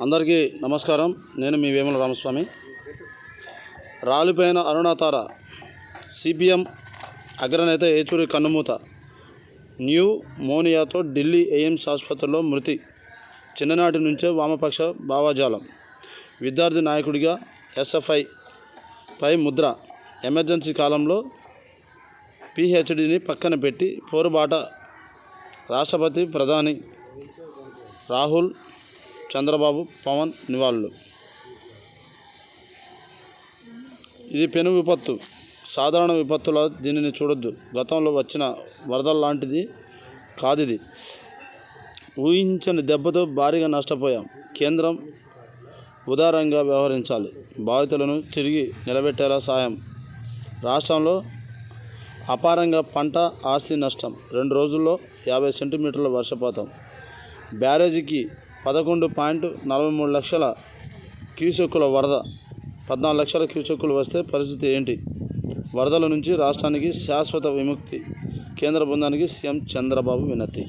అందరికీ నమస్కారం. నేను మీ వేముల రామస్వామి. రాలిపోయిన అరుణాతార సిపిఎం అగ్రనేత ఏచూరి కన్నుమూత న్యూ మోనియాతో ఢిల్లీ ఎయిమ్స్ ఆసుపత్రిలో మృతి చిన్ననాటి నుంచే వామపక్ష భావజాలం. విద్యార్థి నాయకుడిగా ఎస్ఎఫ్ఐ పై ముద్ర. ఎమర్జెన్సీ కాలంలో పిహెచ్డిని పక్కన పెట్టి పోరుబాట. రాష్ట్రపతి ప్రధాని రాహుల్ చంద్రబాబు పవన్ నివాళులు. ఇది పెను విపత్తు. సాధారణ విపత్తుల దీనిని చూడొద్దు. గతంలో వచ్చిన వరదల లాంటిది కాదిది. ఊహించని దెబ్బతో భారీగా నష్టపోయాం. కేంద్రం ఉదారంగా వ్యవహరించాలి. బాధితులను తిరిగి నిలబెట్టేలా సాయం. రాష్ట్రంలో అపారంగా పంట ఆస్తి నష్టం. రెండు రోజుల్లో యాభై సెంటీమీటర్ల వర్షపాతం. బ్యారేజీకి పదకొండు పాయింట్ నలభై మూడు లక్షల క్యూసెక్కుల వరద. పద్నాలుగు లక్షల క్యూసెక్కులు వస్తే పరిస్థితి ఏంటి? వరదల నుంచి రాష్ట్రానికి శాశ్వత విముక్తి కేంద్ర బృందానికి సీఎం చంద్రబాబు వినతి.